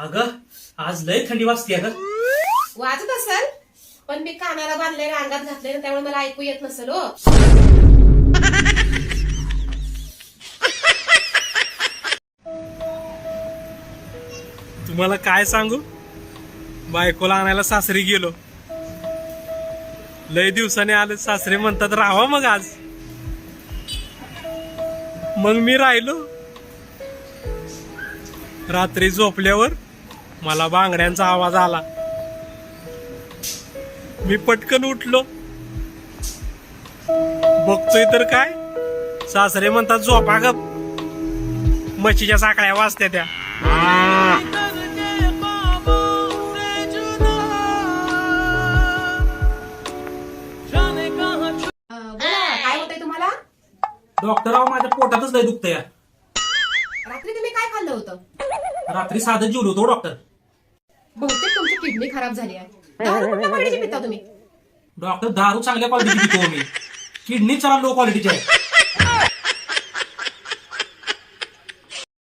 अगं आज लय थंडी वाजते अगं. वाजत असेल? पण मी कानाला बांधले अंगात घातले ना त्यामुळे मला ऐकू येत नसेल हो. तुम्हाला काय सांगू? बायकोला आणायला सासरी गेलो. लय दिवसाने आले सासरे म्हणतात राहावा मग आज. मग मी राहिलो. रात्री झोपल्यावर मला बांगड्यांचा आवाज आला. मी पटकन उठलो. बघतोय तर काय? सासरे म्हणतात झोपा गप. मच्छीच्या साकळ्या वाजत्या त्या. अं, बोला काय होतंय तुम्हाला डॉक्टर अहो माझ्या पोटातच लय दुखतंय. रात्री तुम्ही काय खाल्लं होतं? रात्री साधं जेवलो होतो डॉक्टर. किडनी खराब झाली आहे. दारू कुठल्या क्वालिटीची पिता तुम्ही? डॉक्टर दारू चांगल्या क्वालिटीची पितो मी. किडनी चला लो क्वालिटीची आहे.